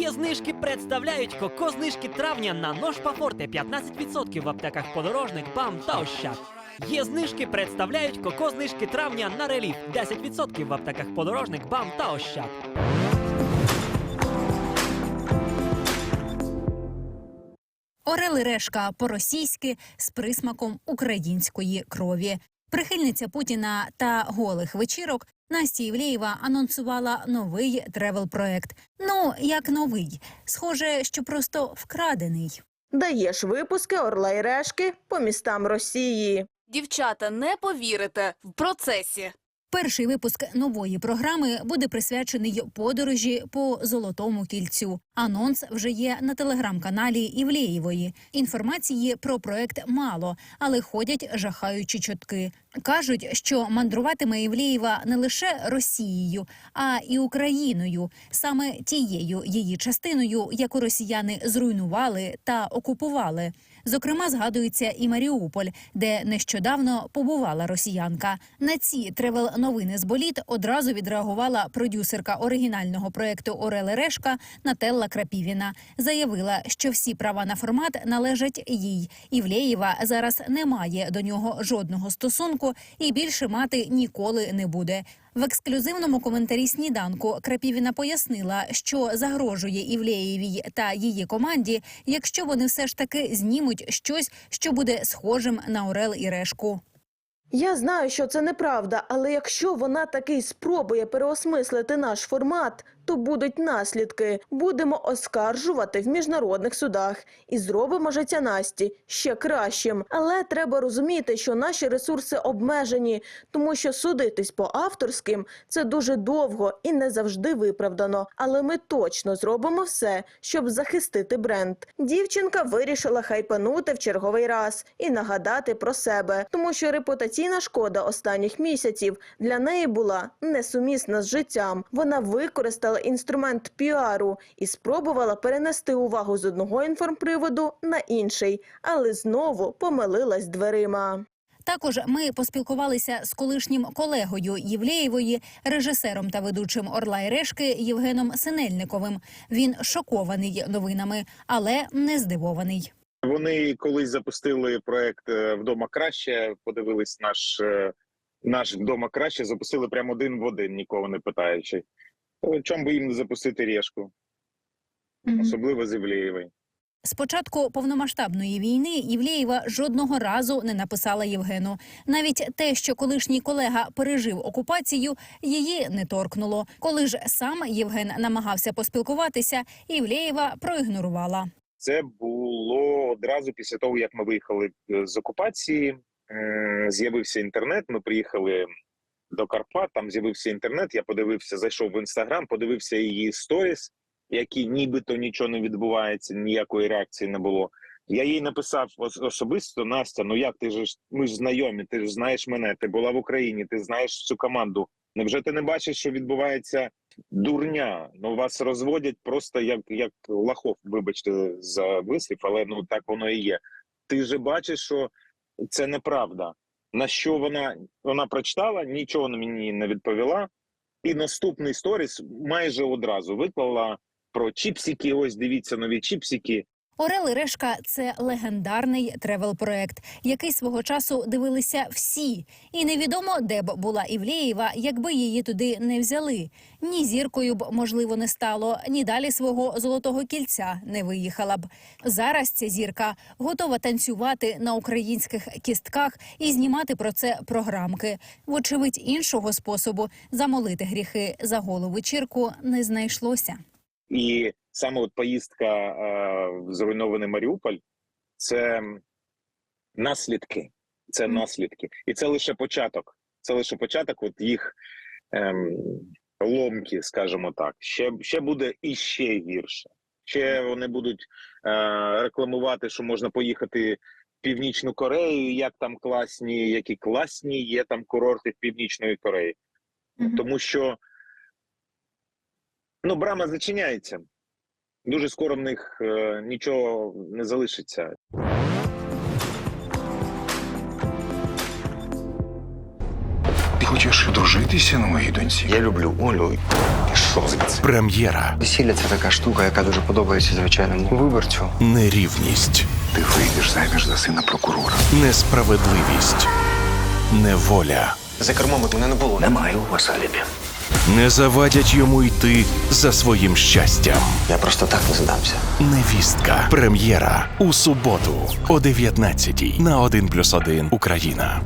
Є знижки представляють коко знижки травня на нож Пафорте 15% в аптеках подорожник, БАМ та Ощад. Є знижки представляють коко знижки травня на реліф 10% в аптеках подорожник, БАМ та Ощад. Орел і решка по-російськи з присмаком української крові. Прихильниця Путіна та голих вечірок Настя Євлеєва анонсувала новий тревел-проект. Ну як новий, схоже, що просто вкрадений. Даєш випуски орла і решки по містам Росії. Дівчата, не повірите в процесі. Перший випуск нової програми буде присвячений подорожі по золотому кільцю. Анонс вже є на телеграм-каналі Івлеєвої. Інформації про проект мало, але ходять жахаючі чутки. Кажуть, що мандруватиме Івлеєва не лише Росією, а і Україною, саме тією її частиною, яку росіяни зруйнували та окупували. Зокрема, згадується і Маріуполь, де нещодавно побувала росіянка. На ці тревел новини з боліт одразу відреагувала продюсерка оригінального проекту Орели Решка Нателла Крапівіна. Заявила, що всі права на формат належать їй. Івлеєва зараз не має до нього жодного стосунку і більше мати ніколи не буде. В ексклюзивному коментарі сніданку Крапівіна пояснила, що загрожує Івлеєвій та її команді, якщо вони все ж таки знімуть щось, що буде схожим на Орел і решку. Я знаю, що це неправда, але якщо вона таки спробує переосмислити наш формат, то будуть наслідки. Будемо оскаржувати в міжнародних судах і зробимо життя Насті ще кращим. Але треба розуміти, що наші ресурси обмежені, тому що судитись по авторським це дуже довго і не завжди виправдано. Але ми точно зробимо все, щоб захистити бренд. Дівчинка вирішила хайпанути в черговий раз і нагадати про себе, тому що репутаційна шкода останніх місяців для неї була несумісна з життям. Вона використала інструмент піару і спробувала перенести увагу з одного інформприводу на інший, але знову помилилась дверима. Також ми поспілкувалися з колишнім колегою Євлеєвої, режисером та ведучим Орла і Решки Євгеном Синельниковим. Він шокований новинами, але не здивований. Вони колись запустили проект е, вдома краще. Подивились наш е, наш вдома краще. Запустили прямо один в один, нікого не питаючи. То Чому би їм не запустити решку, особливо з Івлеєвої. З початку повномасштабної війни Євлеєва жодного разу не написала Євгену. Навіть те, що колишній колега пережив окупацію, її не торкнуло. Коли ж сам Євген намагався поспілкуватися, Євлеєва проігнорувала. Це було одразу після того, як ми виїхали е, з окупації. Е, З'явився інтернет. Ми приїхали до Карпат. Там з'явився інтернет. Я подивився, зайшов в інстаграм, подивився її сторіс, які нібито нічого не відбувається, ніякої реакції не було. Я їй написав особисто Настя. Ну як ти ж ми ж знайомі? Ти ж знаєш мене. Ти була в Україні, ти знаєш цю команду. Невже ти не бачиш, що відбувається дурня? Ну вас розводять просто як, як лахов, вибачте за вислів, але ну так воно і є. Ти же бачиш, що це неправда. На що вона вона прочитала, нічого мені не відповіла. І наступний сторіс майже одразу виклала про чіпсики. Ось дивіться нові чіпсики. Орел і Решка це легендарний тревел-проект, який свого часу дивилися всі, і невідомо, де б була Івлеєва, якби її туди не взяли. Ні зіркою б можливо не стало, ні далі свого золотого кільця не виїхала б. Зараз ця зірка готова танцювати на українських кістках і знімати про це програмки. Вочевидь, іншого способу замолити гріхи за голу вечірку не знайшлося. І саме от поїздка е, в зруйнований Маріуполь це наслідки. Це наслідки. І це лише початок. Це лише початок от їх ем, ломки, скажімо так. Ще, ще буде і ще гірше. Ще вони будуть е, рекламувати, що можна поїхати в Північну Корею, як там класні, які класні є там курорти в Північної Кореї. Тому що ну, брама зачиняється. Дуже скоро в них е, нічого не залишиться. Ти хочеш одружитися на моїй доньці? Я люблю Олю. Пішов звідси. Прем'єра, Весілля це така штука, яка дуже подобається звичайному виборцю. нерівність, Ти вийдеш заміж за сина прокурора. несправедливість, неволя За кермом мене не було. Немає у вас алібі. Не завадять йому йти за своїм щастям. Я просто так не здамся. Невістка. Прем'єра у суботу о 19 на 1+,1 Україна.